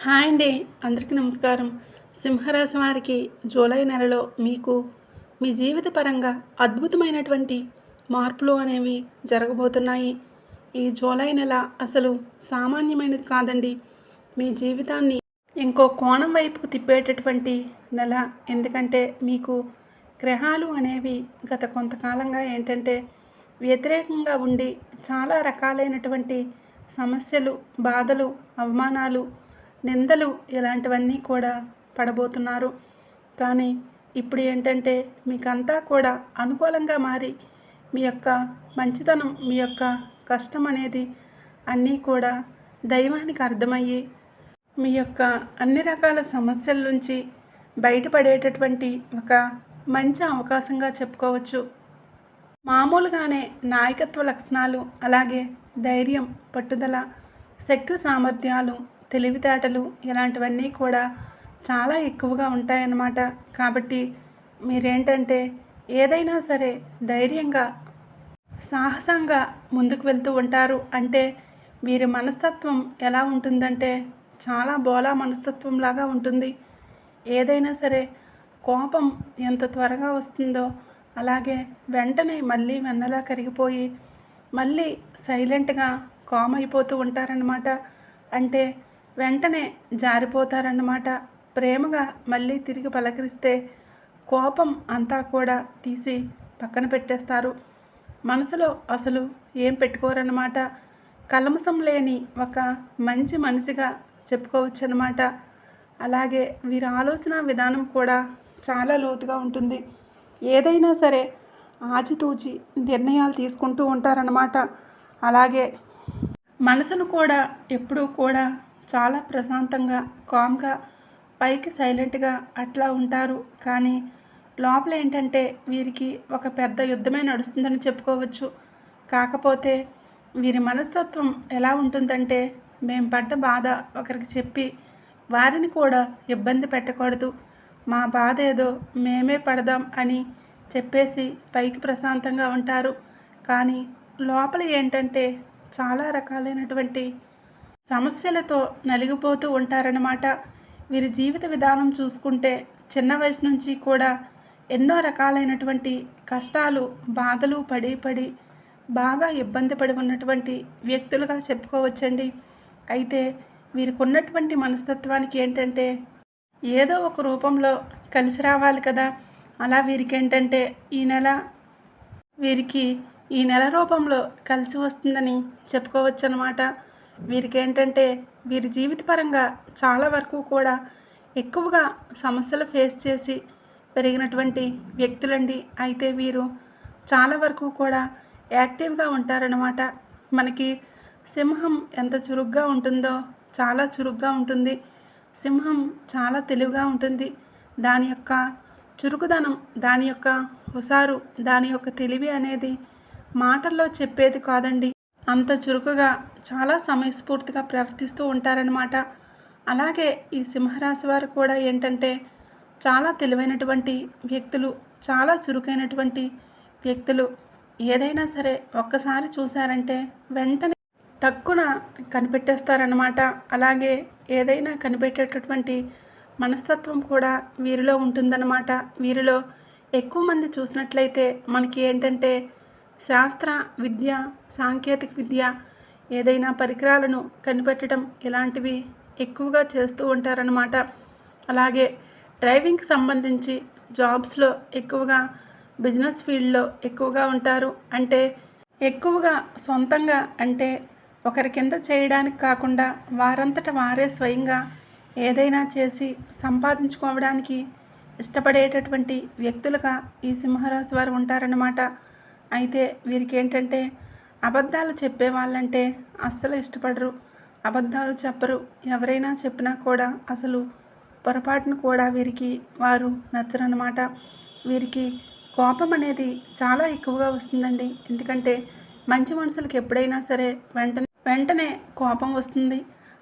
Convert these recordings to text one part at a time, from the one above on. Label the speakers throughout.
Speaker 1: Hi అండి. అందరికీ నమస్కారం. సింహరాశి వారికి జూలై నెలలో మీకు మీ జీవిత పరంగా అద్భుతమైనటువంటి మార్పులు అనేవి జరగబోతున్నాయి. ఈ జూలై నెల అసలు సామాన్యమైనది కాదండి. మీ జీవితాన్ని ఇంకో కోణం వైపుకు తిప్పేటటువంటి నెల. ఎందుకంటే మీకు గ్రహాలు అనేవి గత కొంతకాలంగా ఏంటంటే వ్యతిరేకంగా ఉండి చాలా రకాలైనటువంటి సమస్యలు బాధలు అవమానాలు నిందలు ఇలాంటివన్నీ కూడా పడబోతున్నారు. కానీ ఇప్పుడు ఏంటంటే మీకంతా కూడా అనుకూలంగా మారి మీ యొక్క మంచితనం మీ యొక్క కష్టం అనేది అన్నీ కూడా దైవానికి అర్థమయ్యి మీ యొక్క అన్ని రకాల సమస్యల నుంచి బయటపడేటటువంటి ఒక మంచి అవకాశంగా చెప్పుకోవచ్చు. మామూలుగానే నాయకత్వ లక్షణాలు అలాగే ధైర్యం పట్టుదల శక్తి సామర్థ్యాలు తెలివితేటలు ఇలాంటివన్నీ కూడా చాలా ఎక్కువగా ఉంటాయన్నమాట. కాబట్టి మీరేంటంటే ఏదైనా సరే ధైర్యంగా సాహసంగా ముందుకు వెళ్తూ ఉంటారు. అంటే వీరి మనస్తత్వం ఎలా ఉంటుందంటే చాలా బోలా మనస్తత్వం లాగా ఉంటుంది. ఏదైనా సరే కోపం ఎంత త్వరగా వస్తుందో అలాగే వెంటనే మళ్ళీ వెన్నలా కరిగిపోయి మళ్ళీ సైలెంట్గా కామ్ అయిపోతూ ఉంటారనమాట అంటే వెంటనే జారిపోతారన్నమాట. ప్రేమగా మళ్ళీ తిరిగి పలకరిస్తే కోపం అంతా కూడా తీసి పక్కన పెట్టేస్తారు. మనసులో అసలు ఏం పెట్టుకోరన్నమాట. కలమసం లేని ఒక మంచి మనిషిగా చెప్పుకోవచ్చు అనమాట అలాగే వీరి ఆలోచన విధానం కూడా చాలా లోతుగా ఉంటుంది. ఏదైనా సరే ఆచితూచి నిర్ణయాలు తీసుకుంటూ ఉంటారన్నమాట. అలాగే మనసును కూడా ఎప్పుడూ కూడా చాలా ప్రశాంతంగా కామ్గా పైకి సైలెంట్గా అట్లా ఉంటారు. కానీ లోపల ఏంటంటే వీరికి ఒక పెద్ద యుద్ధమే నడుస్తుందని చెప్పుకోవచ్చు. కాకపోతే వీరి మనస్తత్వం ఎలా ఉంటుందంటే మేము పడ్డ బాధ ఒకరికి చెప్పి వారిని కూడా ఇబ్బంది పెట్టకూడదు. మా బాధ ఏదో మేమే పడదాం అని చెప్పేసి పైకి ప్రశాంతంగా ఉంటారు. కానీ లోపల ఏంటంటే చాలా రకాలైనటువంటి సమస్యలతో నలిగిపోతూ ఉంటారన్నమాట. వీరి జీవిత విధానం చూసుకుంటే చిన్న వయసు నుంచి కూడా ఎన్నో రకాలైనటువంటి కష్టాలు బాధలు పడి పడి బాగా ఇబ్బంది పడి ఉన్నటువంటి వ్యక్తులుగా చెప్పుకోవచ్చండి. అయితే వీరికి ఉన్నటువంటి మనస్తత్వానికి ఏంటంటే ఏదో ఒక రూపంలో కలిసి రావాలి కదా. అలా వీరికి ఏంటంటే ఈ నెల వీరికి ఈ నెల రూపంలో కలిసి వస్తుందని చెప్పుకోవచ్చు అనమాట వీరికి ఏంటంటే వీరి జీవితపరంగా చాలా వరకు కూడా ఎక్కువగా సమస్యలు ఫేస్ చేసి పెరిగినటువంటి వ్యక్తులండి. అయితే వీరు చాలా వరకు కూడా యాక్టివ్గా ఉంటారనమాట మనకి సింహం ఎంత చురుగ్గా ఉంటుందో చాలా చురుగ్గా ఉంటుంది. సింహం చాలా తెలివిగా ఉంటుంది. దాని యొక్క చురుకుదనం దాని యొక్క హుషారు దాని యొక్క తెలివి అనేది మాటల్లో చెప్పేది కాదండి. అంత చురుకుగా చాలా సమయస్ఫూర్తిగా ప్రవర్తిస్తూ ఉంటారనమాట అలాగే ఈ సింహరాశి వారు కూడా ఏంటంటే చాలా తెలివైనటువంటి వ్యక్తులు చాలా చురుకైనటువంటి వ్యక్తులు. ఏదైనా సరే ఒక్కసారి చూశారంటే వెంటనే టక్కున కనిపెట్టేస్తారనమాట అలాగే ఏదైనా కనిపెట్టేటటువంటి మనస్తత్వం కూడా వీరిలో ఉంటుందన్నమాట. వీరిలో ఎక్కువ మంది చూసినట్లయితే మనకి ఏంటంటే శాస్త్ర విద్య సాంకేతిక విద్య ఏదైనా పరికరాలను కనిపెట్టడం ఇలాంటివి ఎక్కువగా చేస్తూ ఉంటారనమాట అలాగే డ్రైవింగ్కి సంబంధించి జాబ్స్లో ఎక్కువగా బిజినెస్ ఫీల్డ్లో ఎక్కువగా ఉంటారు. అంటే ఎక్కువగా సొంతంగా అంటే ఒకరి కింద చేయడానికి కాకుండా వారంతట వారే స్వయంగా ఏదైనా చేసి సంపాదించుకోవడానికి ఇష్టపడేటటువంటి వ్యక్తులుగా ఈ సింహరాశి వారు ఉంటారన్నమాట. అయితే వీరికి ఏంటంటే అబద్ధాలు చెప్పే వాళ్ళంటే అస్సలు ఇష్టపడరు. అబద్ధాలు చెప్పరు. ఎవరైనా చెప్పినా కూడా అసలు పొరపాటును కూడా వీరికి వారు నచ్చరన్నమాట. వీరికి కోపం అనేది చాలా ఎక్కువగా వస్తుందండి. ఎందుకంటే మంచి మనుషులకి ఎప్పుడైనా సరే వెంటనే వెంటనే కోపం వస్తుంది.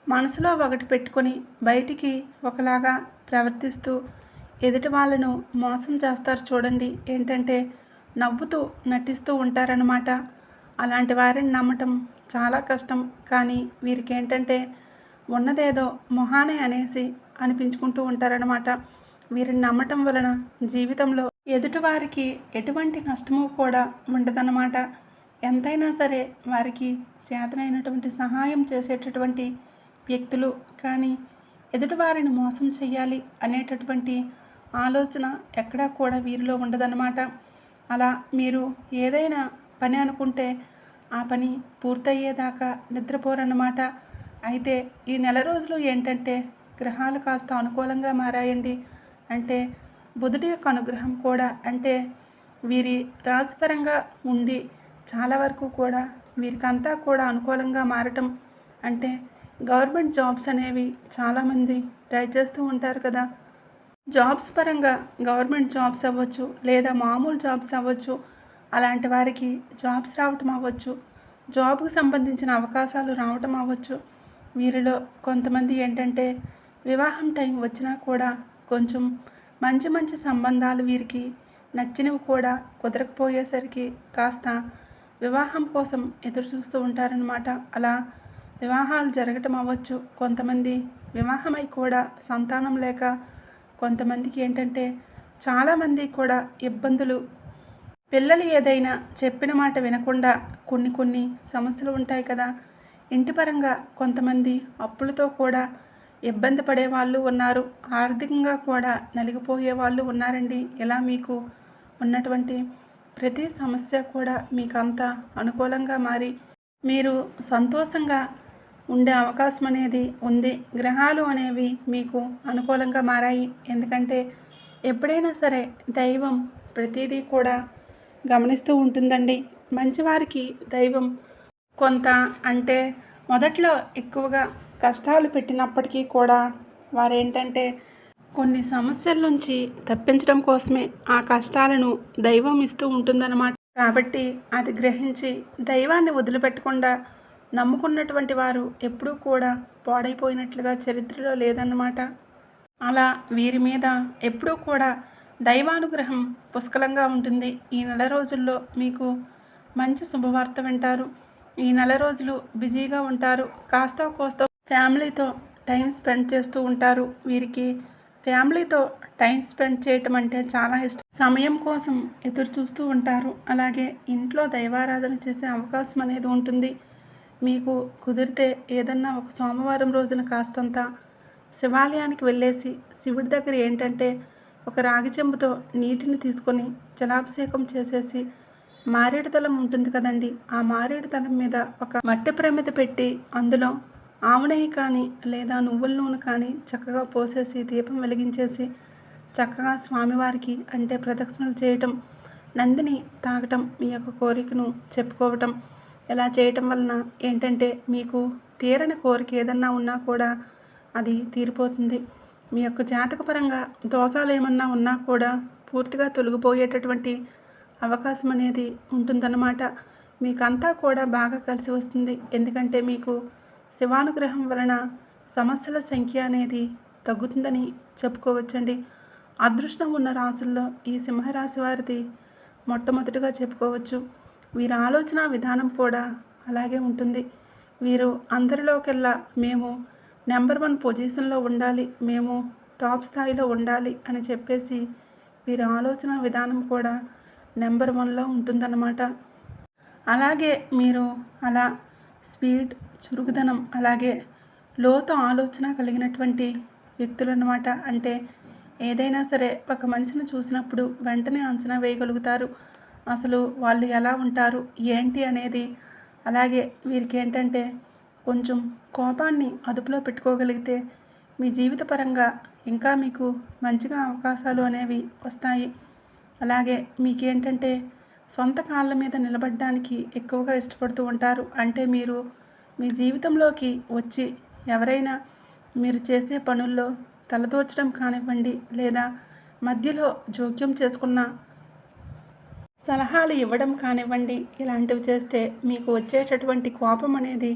Speaker 1: మనసులో ఒకటి పెట్టుకొని బయటికి ఒకలాగా ప్రవర్తిస్తూ ఎదుటి వాళ్ళను మోసం చేస్తారు చూడండి. ఏంటంటే నవ్వుతూ నటిస్తూ ఉంటారనమాట అలాంటి వారిని నమ్మటం చాలా కష్టం. కానీ వీరికి ఏంటంటే ఉన్నదేదో మొహానే అనేసి అనిపించుకుంటూ ఉంటారనమాట వీరిని నమ్మటం వలన జీవితంలో ఎదుటివారికి ఎటువంటి నష్టము కూడా ఉండదన్నమాట. ఎంతైనా సరే వారికి చేతనైనటువంటి సహాయం చేసేటటువంటి వ్యక్తులు కానీ ఎదుటివారిని మోసం చేయాలి అనేటటువంటి ఆలోచన ఎక్కడా కూడా వీరిలో ఉండదన్నమాట. అలా మీరు ఏదైనా పని అనుకుంటే ఆ పని పూర్తయ్యేదాకా నిద్రపోరన్నమాట. అయితే ఈ నెల రోజులు ఏంటంటే గ్రహాలు కాస్త అనుకూలంగా మారాయండి. అంటే బుధుడి యొక్క అనుగ్రహం కూడా అంటే వీరి రాశిపరంగా ఉండి చాలా వరకు కూడా వీరికంతా కూడా అనుకూలంగా మారటం. అంటే గవర్నమెంట్ జాబ్స్ అనేవి చాలామంది ట్రై చేస్తూ ఉంటారు కదా. జాబ్స్ పరంగా గవర్నమెంట్ జాబ్స్ అవ్వచ్చు లేదా మామూలు జాబ్స్ అవ్వచ్చు అలాంటి వారికి జాబ్స్ రావటం అవ్వచ్చు జాబ్కు సంబంధించిన అవకాశాలు రావటం అవ్వచ్చు. వీరిలో కొంతమంది ఏంటంటే వివాహం టైం వచ్చినా కూడా కొంచెం మంచి మంచి సంబంధాలు వీరికి నచ్చినవి కూడా కుదరకపోయేసరికి కాస్త వివాహం కోసం ఎదురు చూస్తూ ఉంటారనమాట అలా వివాహాలు జరగటం అవ్వచ్చు. కొంతమంది వివాహమై కూడా సంతానం లేక కొంతమందికి ఏంటంటే చాలామంది కూడా ఇబ్బందులు. పిల్లలు ఏదైనా చెప్పిన మాట వినకుండా కొన్ని కొన్ని సమస్యలు ఉంటాయి కదా. ఇంటి పరంగా కొంతమంది అప్పులతో కూడా ఇబ్బంది పడే వాళ్ళు ఉన్నారు. ఆర్థికంగా కూడా నలిగిపోయే వాళ్ళు ఉన్నారండి. ఇలా మీకు ఉన్నటువంటి ప్రతి సమస్య కూడా మీకు అంత అనుకూలంగా మారి మీరు సంతోషంగా ఉండే అవకాశం అనేది ఉంది. గ్రహాలు అనేవి మీకు అనుకూలంగా మారాయి. ఎందుకంటే ఎప్పుడైనా సరే దైవం ప్రతిదీ కూడా గమనిస్తూ ఉంటుందండి. మంచివారికి దైవం కొంత అంటే మొదట్లో ఎక్కువగా కష్టాలు పెట్టినప్పటికీ కూడా వారేంటంటే కొన్ని సమస్యల నుంచి తప్పించడం కోసమే ఆ కష్టాలను దైవం ఇస్తూ ఉంటుందన్నమాట. కాబట్టి అది గ్రహించి దైవాన్ని వదిలిపెట్టకుండా నమ్ముకున్నటువంటి వారు ఎప్పుడూ కూడా పాడైపోయినట్లుగా చరిత్రలో లేదన్నమాట. అలా వీరి మీద ఎప్పుడూ కూడా దైవానుగ్రహం పుష్కలంగా ఉంటుంది. ఈ నెల రోజుల్లో మీకు మంచి శుభవార్త వింటారు. ఈ నెల రోజులు బిజీగా ఉంటారు. కాస్త కోస్త ఫ్యామిలీతో టైం స్పెండ్ చేస్తూ ఉంటారు. వీరికి ఫ్యామిలీతో టైం స్పెండ్ చేయటం అంటే చాలా ఇష్టం. సమయం కోసం ఎదురు చూస్తూ ఉంటారు. అలాగే ఇంట్లో దైవారాధన చేసే అవకాశం అనేది ఉంటుంది. మీకు కుదిరితే ఏదన్నా ఒక సోమవారం రోజున కాస్తంత శివాలయానికి వెళ్ళేసి శివుడి దగ్గర ఏంటంటే ఒక రాగి చెంబుతో నీటిని తీసుకొని జలాభిషేకం చేసేసి మారేడు తలం ఉంటుంది కదండి ఆ మారేడు తలం మీద ఒక మట్టి ప్రమిద పెట్టి అందులో ఆవు కానీ లేదా నువ్వుల నూనె కానీ చక్కగా పోసేసి దీపం వెలిగించేసి చక్కగా స్వామివారికి అంటే ప్రదక్షిణలు చేయటం నందిని తాగటం మీ యొక్క కోరికను చెప్పుకోవటం ఇలా చేయటం వలన ఏంటంటే మీకు తీరని కోరిక ఏదన్నా ఉన్నా కూడా అది తీరిపోతుంది. మీ యొక్క జాతకపరంగా దోషాలు ఏమన్నా ఉన్నా కూడా పూర్తిగా తొలగిపోయేటటువంటి అవకాశం అనేది ఉంటుందన్నమాట. మీకంతా కూడా బాగా కలిసి వస్తుంది. ఎందుకంటే మీకు శివానుగ్రహం వలన సమస్యల సంఖ్య అనేది తగ్గుతుందని చెప్పుకోవచ్చండి. అదృష్టం ఉన్న రాసుల్లో ఈ సింహరాశి వారిది మొట్టమొదటిగా చెప్పుకోవచ్చు. వీరి ఆలోచన విధానం కూడా అలాగే ఉంటుంది. వీరు అందరిలోకెల్లా మేము నెంబర్ వన్ పొజిషన్లో ఉండాలి మేము టాప్ స్థాయిలో ఉండాలి అని చెప్పేసి వీరి ఆలోచన విధానం కూడా నెంబర్ వన్లో ఉంటుందన్నమాట. అలాగే మీరు అలా స్పీడ్ చురుకుదనం అలాగే లోతు ఆలోచన కలిగినటువంటి వ్యక్తులు అన్నమాట అంటే ఏదైనా సరే ఒక మనిషిని చూసినప్పుడు వెంటనే అంచనా వేయగలుగుతారు. అసలు వాళ్ళు ఎలా ఉంటారు? ఏంటి అనేది? అలాగే వీరికి ఏంటంటే కొంచెం కోపాన్ని అదుపులో పెట్టుకోగలిగితే మీ జీవిత పరంగా ఇంకా మీకు మంచిగా అవకాశాలు అనేవి వస్తాయి. అలాగే మీకేంటంటే సొంత కాళ్ళ మీద నిలబడడానికి ఎక్కువగా ఇష్టపడుతూ ఉంటారు. అంటే మీరు మీ జీవితంలోకి వచ్చి ఎవరైనా మీరు చేసే పనుల్లో తలదోచడం కానివ్వండి లేదా మధ్యలో జోక్యం చేసుకున్న సలహాలు ఇవ్వడం కానివ్వండి ఇలాంటివి చేస్తే మీకు వచ్చేటటువంటి కోపం అనేది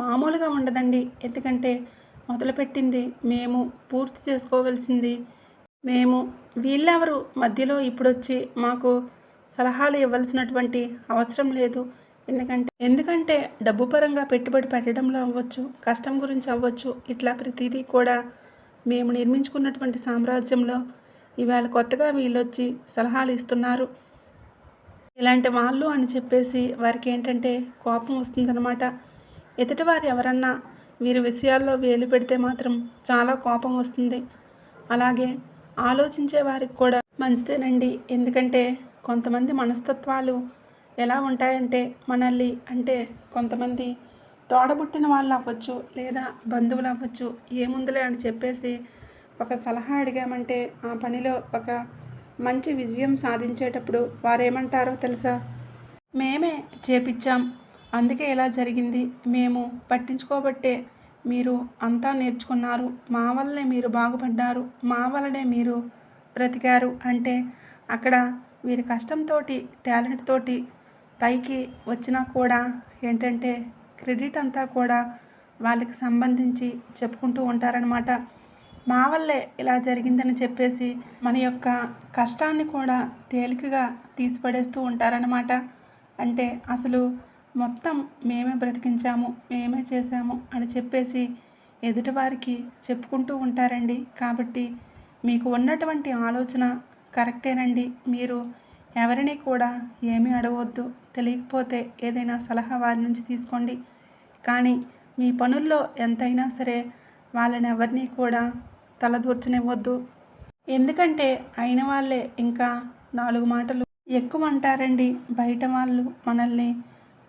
Speaker 1: మామూలుగా ఉండదండి. ఎందుకంటే మొదలుపెట్టింది మేము పూర్తి చేసుకోవలసింది మేము వీళ్ళెవరు మధ్యలో ఇప్పుడొచ్చి మాకు సలహాలు ఇవ్వాల్సినటువంటి అవసరం లేదు. ఎందుకంటే ఎందుకంటే డబ్బు పరంగా పెట్టుబడి పెట్టడంలో అవ్వచ్చు కష్టం గురించి అవ్వచ్చు ఇట్లా ప్రతిదీ కూడా మేము నిర్మించుకున్నటువంటి సామ్రాజ్యంలో ఇవాళ కొత్తగా వీళ్ళొచ్చి సలహాలు ఇస్తున్నారు. ఇలాంటి వాళ్ళు అని చెప్పేసి వారికి ఏంటంటే కోపం వస్తుందన్నమాట. ఎదుటివారు ఎవరన్నా వీరి విషయాల్లో వేలు పెడితే మాత్రం చాలా కోపం వస్తుంది. అలాగే ఆలోచించే వారికి కూడా మంచిదేనండి. ఎందుకంటే కొంతమంది మనస్తత్వాలు ఎలా ఉంటాయంటే మనల్ని అంటే కొంతమంది తోడబుట్టిన వాళ్ళు అవ్వచ్చు లేదా బంధువులు అవ్వచ్చు ఏముందులే అని చెప్పేసి ఒక సలహా అడిగామంటే ఆ పనిలో ఒక మంచి విజయం సాధించేటప్పుడు వారేమంటారో తెలుసా? మేమే చేపించాం అందుకే ఇలా జరిగింది. మేము పట్టించుకోబట్టే మీరు అంతా నేర్చుకున్నారు. మా వల్లనే మీరు బాగుపడ్డారు. మా వల్లనే మీరు బ్రతికారు అంటే అక్కడ వీరి కష్టంతో టాలెంట్ తోటి పైకి వచ్చినా కూడా ఏంటంటే క్రెడిట్ అంతా కూడా వాళ్ళకి సంబంధించి చెప్పుకుంటూ ఉంటారనమాట మా వల్లే ఇలా జరిగిందని చెప్పేసి మన యొక్క కష్టాన్ని కూడా తేలికగా తీసిపడేస్తూ ఉంటారనమాట అంటే అసలు మొత్తం మేమే బ్రతికించాము మేమే చేసాము అని చెప్పేసి ఎదుటివారికి చెప్పుకుంటూ ఉంటారండి. కాబట్టి మీకు ఉన్నటువంటి ఆలోచన కరెక్టేనండి. మీరు ఎవరిని కూడా ఏమీ అడగవద్దు తెలియకపోతే ఏదైనా సలహా వారి నుంచి తీసుకోండి. కానీ మీ పనుల్లో ఎంతైనా సరే వాళ్ళని ఎవరిని కూడా తలదూర్చనివ్వద్దు. ఎందుకంటే అయిన వాళ్ళే ఇంకా నాలుగు మాటలు ఎక్కువ అంటారండి బయట వాళ్ళు మనల్ని.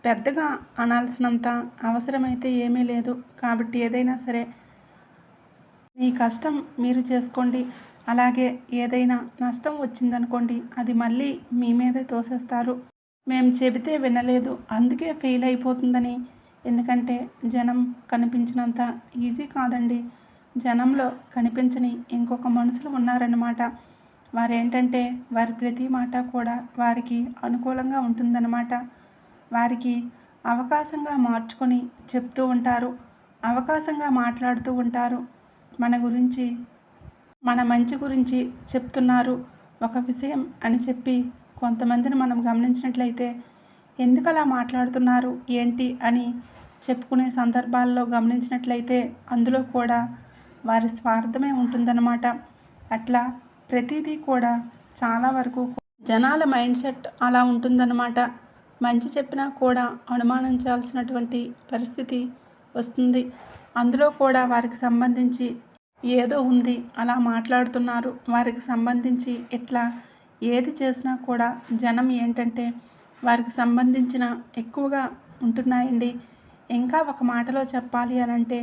Speaker 1: పెద్దగా అనాల్సినంత అవసరమైతే ఏమీ లేదు. కాబట్టి ఏదైనా సరే మీ కష్టం మీరు చేసుకోండి. అలాగే ఏదైనా నష్టం వచ్చిందనుకోండి అది మళ్ళీ మీ మీదే తోసేస్తారు. మేము చెబితే వినలేదు. అందుకే ఫెయిల్ అయిపోతుందని ఎందుకంటే జనం కనిపించినంత ఈజీ కాదండి. జనంలో కనిపించని ఇంకొక మనుషులు ఉన్నారన్నమాట. వారేంటంటే వారి ప్రతి మాట కూడా వారికి అనుకూలంగా ఉంటుందన్నమాట. వారికి అవకాశంగా మార్చుకొని చెప్తూ ఉంటారు అవకాశంగా మాట్లాడుతూ ఉంటారు. మన గురించి మన మంచి గురించి చెప్తున్నారు. ఒక విషయం అని చెప్పి కొంతమందిని మనం గమనించినట్లయితే ఎందుకు అలా మాట్లాడుతున్నారు ఏంటి అని చెప్పుకునే సందర్భాల్లో గమనించినట్లయితే అందులో కూడా వారి స్వార్థమే ఉంటుందన్నమాట. అట్లా ప్రతిదీ కూడా చాలా వరకు జనాల మైండ్ సెట్ అలా ఉంటుందన్నమాట. మంచి చెప్పినా కూడా అనుమానించాల్సినటువంటి పరిస్థితి వస్తుంది. అందులో కూడా వారికి సంబంధించి ఏదో ఉంది అలా మాట్లాడుతున్నారు. వారికి సంబంధించి ఇట్లా ఏది చేసినా కూడా జనం ఏంటంటే వారికి సంబంధించిన ఎక్కువగా ఉంటున్నాయండి. ఇంకా ఒక మాటలో చెప్పాలి అని అంటే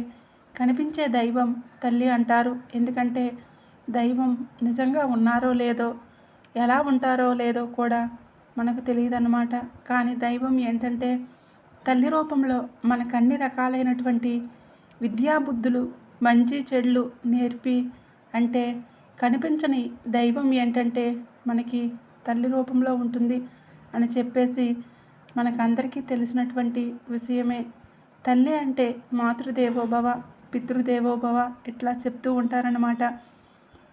Speaker 1: కనిపించే దైవం తల్లి అంటారు. ఎందుకంటే దైవం నిజంగా ఉన్నారో లేదో ఎలా ఉంటారో లేదో కూడా మనకు తెలియదన్నమాట. కానీ దైవం ఏంటంటే తల్లి రూపంలో మనకు అన్ని రకాలైనటువంటి విద్యాబుద్ధులు మంచి చెడులు నేర్పి అంటే కనిపించని దైవం ఏంటంటే మనకి తల్లి రూపంలో ఉంటుంది అని చెప్పేసి మనకందరికీ తెలిసినటువంటి విషయమే. తల్లి అంటే మాతృదేవోభవ. పితృదేవోభవ ఇట్లా చెప్తూ ఉంటారన్నమాట.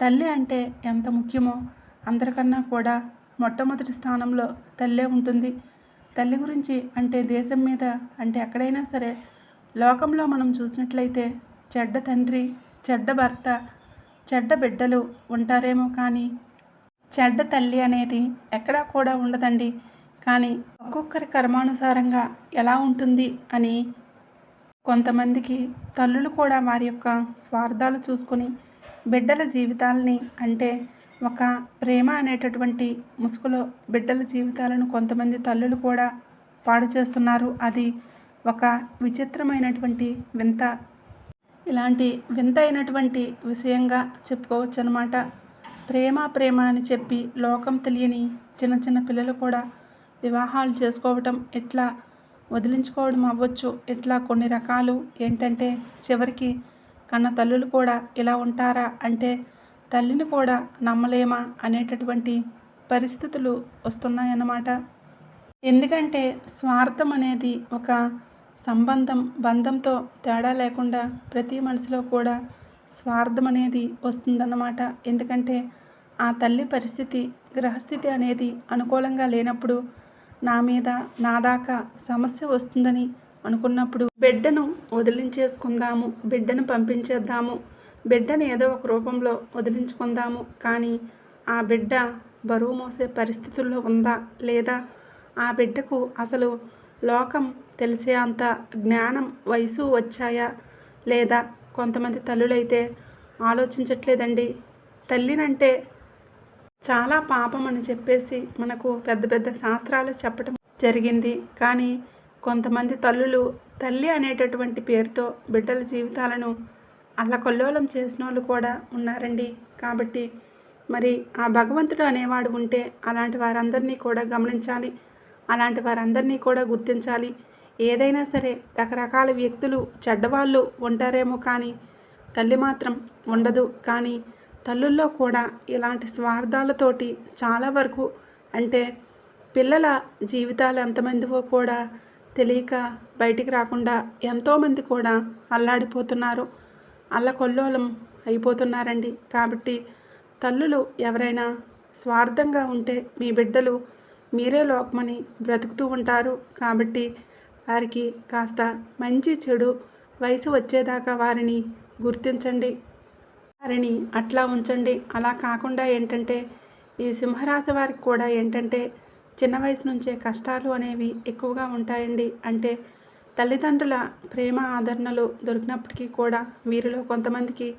Speaker 1: తల్లి అంటే ఎంత ముఖ్యమో అందరికన్నా కూడా మొట్టమొదటి స్థానంలో తల్లే ఉంటుంది. తల్లి గురించి అంటే దేశం మీద అంటే ఎక్కడైనా సరే లోకంలో మనం చూసినట్లయితే చెడ్డ తండ్రి చెడ్డ భర్త చెడ్డ బిడ్డలు ఉంటారేమో కానీ చెడ్డ తల్లి అనేది ఎక్కడా కూడా ఉండదండి. కానీ ఒక్కొక్కరి కర్మానుసారంగా ఎలా ఉంటుంది అని కొంతమందికి తల్లులు కూడా వారి యొక్క స్వార్థాలు చూసుకొని బిడ్డల జీవితాలని అంటే ఒక ప్రేమ అనేటటువంటి ముసుగులో బిడ్డల జీవితాలను కొంతమంది తల్లులు కూడా పాడు చేస్తున్నారు. అది ఒక విచిత్రమైనటువంటి వింత. ఇలాంటి వింత అయినటువంటి విషయంగా చెప్పుకోవచ్చు అనమాట ప్రేమ ప్రేమ అని చెప్పి లోకం తెలియని చిన్న చిన్న పిల్లలు కూడా వివాహాలు చేసుకోవటం ఎట్లా వదిలించుకోవడం అవ్వచ్చు. ఇట్లా కొన్ని రకాలు ఏంటంటే చివరికి కన్న తల్లులు కూడా ఇలా ఉంటారా అంటే తల్లిని కూడా నమ్మలేమా అనేటటువంటి పరిస్థితులు వస్తున్నాయన్నమాట. ఎందుకంటే స్వార్థం అనేది ఒక సంబంధం బంధంతో తేడా లేకుండా ప్రతి మనసులో కూడా స్వార్థం అనేది వస్తుందన్నమాట. ఎందుకంటే ఆ తల్లి పరిస్థితి గ్రహస్థితి అనేది అనుకూలంగా లేనప్పుడు నా మీద నా దాకా సమస్య వస్తుందని అనుకున్నప్పుడు బిడ్డను వదిలించేసుకుందాము బిడ్డను పంపించేద్దాము బిడ్డను ఏదో ఒక రూపంలో వదిలించుకుందాము. కానీ ఆ బిడ్డ బరువు మోసే పరిస్థితుల్లో ఉందా? లేదా ఆ బిడ్డకు అసలు లోకం తెలిసే అంత జ్ఞానం వయసు వచ్చాయా? లేదా కొంతమంది తల్లులైతే ఆలోచించట్లేదండి. తల్లినంటే చాలా పాపం అని చెప్పేసి మనకు పెద్ద పెద్ద శాస్త్రాలు చెప్పడం జరిగింది. కానీ కొంతమంది తల్లులు తల్లి అనేటటువంటి పేరుతో బిడ్డల జీవితాలను అల్లకొల్లోలం చేసిన వాళ్ళు కూడా ఉన్నారండి. కాబట్టి మరి ఆ భగవంతుడు అనేవాడు ఉంటే అలాంటి వారందరినీ కూడా గమనించాలి. అలాంటి వారందరినీ కూడా గుర్తించాలి. ఏదైనా సరే రకరకాల వ్యక్తులు చెడ్డవాళ్ళు ఉంటారేమో కానీ తల్లి మాత్రం ఉండదు. కానీ తల్లుల్లో కూడా ఇలాంటి స్వార్థాలతోటి చాలా వరకు అంటే పిల్లల జీవితాలు ఎంతమందివో కూడా తెలియక బయటికి రాకుండా ఎంతోమంది కూడా అల్లాడిపోతున్నారు. అల్లకొల్లోలం అయిపోతున్నారండి. కాబట్టి తల్లులు ఎవరైనా స్వార్థంగా ఉంటే మీ బిడ్డలు మీరే లోకమని బ్రతుకుతూ ఉంటారు. కాబట్టి వారికి కాస్త మంచి చెడు వయసు వచ్చేదాకా వారిని గుర్తించండి. వారిని అట్లా ఉంచండి. అలా కాకుండా ఏంటంటే ఈ సింహరాశి వారికి కూడా ఏంటంటే చిన్న వయసు నుంచే కష్టాలు అనేవి ఎక్కువగా ఉంటాయండి. అంటే తల్లిదండ్రుల ప్రేమ ఆదరణలు దొరికినప్పటికీ కూడా వీరిలో కొంతమందికి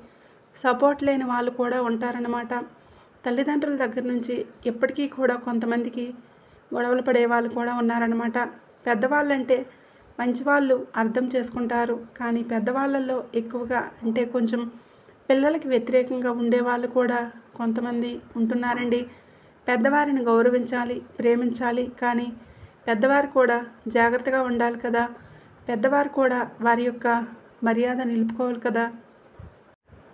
Speaker 1: సపోర్ట్ లేని వాళ్ళు కూడా ఉంటారన్నమాట. తల్లిదండ్రుల దగ్గర నుంచి ఎప్పటికీ కూడా కొంతమందికి గొడవలు పడే వాళ్ళు కూడా ఉన్నారనమాట పెద్దవాళ్ళంటే మంచివాళ్ళు అర్థం చేసుకుంటారు. కానీ పెద్దవాళ్ళల్లో ఎక్కువగా అంటే కొంచెం పిల్లలకి వ్యతిరేకంగా ఉండేవాళ్ళు కూడా కొంతమంది ఉంటున్నారండి. పెద్దవారిని గౌరవించాలి ప్రేమించాలి కానీ పెద్దవారు కూడా జాగ్రత్తగా ఉండాలి కదా. పెద్దవారు కూడా వారి యొక్క మర్యాద నిలుపుకోవాలి కదా.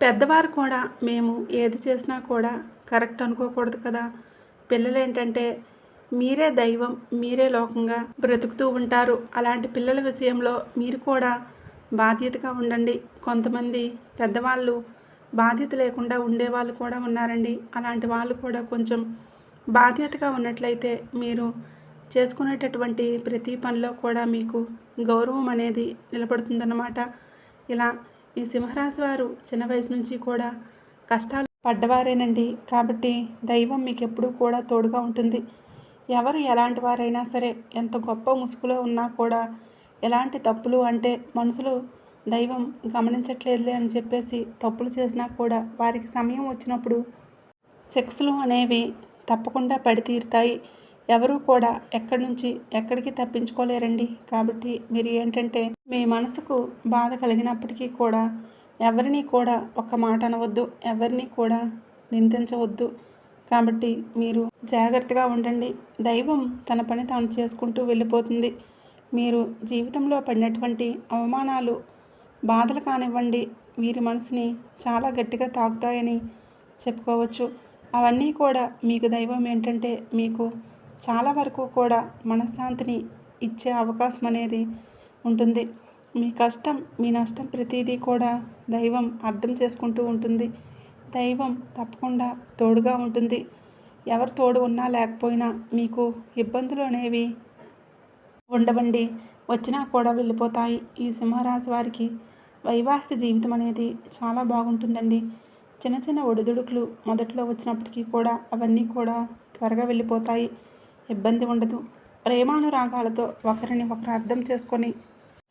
Speaker 1: పెద్దవారు కూడా మేము ఏది చేసినా కూడా కరెక్ట్ అనుకోకూడదు కదా. పిల్లలు ఏంటంటే మీరే దైవం మీరే లోకంగా బ్రతుకుతూ ఉంటారు. అలాంటి పిల్లల విషయంలో మీరు కూడా బాధ్యతగా ఉండండి. కొంతమంది పెద్దవాళ్ళు బాధ్యత లేకుండా ఉండేవాళ్ళు కూడా ఉన్నారండి. అలాంటి వాళ్ళు కూడా కొంచెం బాధ్యతగా ఉన్నట్లయితే మీరు చేసుకునేటటువంటి ప్రతి పనిలో కూడా మీకు గౌరవం అనేది నిలబడుతుందన్నమాట. ఇలా ఈ సింహరాశి వారు చిన్న వయసు నుంచి కూడా కష్టాలు పడ్డవారేనండి. కాబట్టి దైవం మీకు ఎప్పుడూ కూడా తోడుగా ఉంటుంది. ఎవరు ఎలాంటి వారైనా సరే ఎంత గొప్ప ముసుగులో ఉన్నా కూడా ఎలాంటి తప్పులు అంటే మనుషులు దైవం గమనించట్లేదులే అని చెప్పేసి తప్పులు చేసినా కూడా వారికి సమయం వచ్చినప్పుడు సెక్స్లు అనేవి తప్పకుండా పడి తీరుతాయి కూడా ఎక్కడి నుంచి ఎక్కడికి తప్పించుకోలేరండి. కాబట్టి మీరు ఏంటంటే మీ మనసుకు బాధ కలిగినప్పటికీ కూడా ఎవరిని కూడా ఒక్క మాట అనవద్దు ఎవరిని కూడా నిందించవద్దు. కాబట్టి మీరు జాగ్రత్తగా ఉండండి. దైవం తన పని తాను చేసుకుంటూ వెళ్ళిపోతుంది. మీరు జీవితంలో పడినటువంటి అవమానాలు బాధలు కానివ్వండి. వీరి మనసుని చాలా గట్టిగా తాకుతాయని చెప్పుకోవచ్చు. అవన్నీ కూడా మీకు దైవం ఏంటంటే మీకు చాలా వరకు కూడా మనశ్శాంతిని ఇచ్చే అవకాశం అనేది ఉంటుంది. మీ కష్టం మీ నష్టం ప్రతిదీ కూడా దైవం అర్థం చేసుకుంటూ ఉంటుంది. దైవం తప్పకుండా తోడుగా ఉంటుంది. ఎవరు తోడు ఉన్నా లేకపోయినా మీకు ఇబ్బందులు అనేవి ఉండవండి. వచ్చినా కూడా వెళ్ళిపోతాయి. ఈ సింహరాశి వారికి వైవాహిక జీవితం అనేది చాలా బాగుంటుందండి. చిన్న చిన్న ఒడిదుడుకులు మొదట్లో వచ్చినప్పటికీ కూడా అవన్నీ కూడా త్వరగా వెళ్ళిపోతాయి. ఇబ్బంది ఉండదు. ప్రేమానురాగాలతో ఒకరిని ఒకరు అర్థం చేసుకొని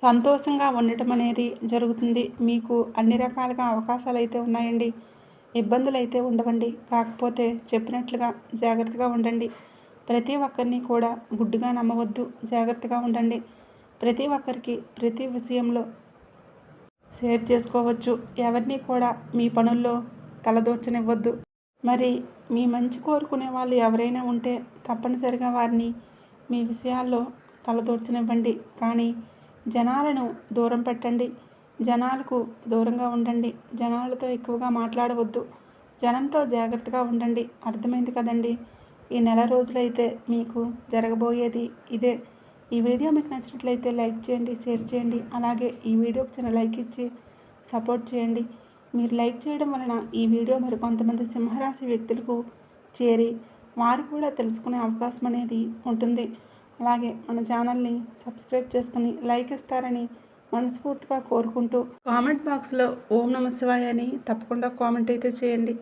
Speaker 1: సంతోషంగా ఉండటం అనేది జరుగుతుంది. మీకు అన్ని రకాలుగా అవకాశాలు అయితే ఉన్నాయండి. ఇబ్బందులు అయితే ఉండవండి. కాకపోతే చెప్పినట్లుగా జాగ్రత్తగా ఉండండి. ప్రతి ఒక్కరిని కూడా గుడ్డుగా నమ్మవద్దు. జాగ్రత్తగా ఉండండి. ప్రతి ఒక్కరికి ప్రతి విషయంలో షేర్ చేసుకోవచ్చు. ఎవరిని కూడా మీ పనుల్లో తలదూర్చనివ్వద్దు. మరి మీ మంచి కోరుకునే వాళ్ళు ఎవరైనా ఉంటే తప్పనిసరిగా వారిని మీ విషయాల్లో తలదూర్చనివ్వండి. కానీ జనాలను దూరం పెట్టండి. జనాలకు దూరంగా ఉండండి. జనాలతో ఎక్కువగా మాట్లాడవద్దు. జనంతో జాగ్రత్తగా ఉండండి. అర్థమైంది కదండి? ఈ నెల రోజులైతే మీకు జరగబోయేది ఇదే. ఈ వీడియో మీకు నచ్చినట్లయితే లైక్ చేయండి షేర్ చేయండి. అలాగే ఈ వీడియోకి చిన్న లైక్ ఇచ్చి సపోర్ట్ చేయండి. మీరు లైక్ చేయడం వలన ఈ వీడియో మరి కొంతమంది సింహరాశి వ్యక్తులకు చేరి వారు కూడా తెలుసుకునే అవకాశం అనేది ఉంటుంది. అలాగే మన ఛానల్ని సబ్స్క్రైబ్ చేసుకుని లైక్ ఇస్తారని మనస్ఫూర్తిగా కోరుకుంటూ కామెంట్ బాక్స్లో ఓం నమ శివాయ అని తప్పకుండా కామెంట్ అయితే చేయండి.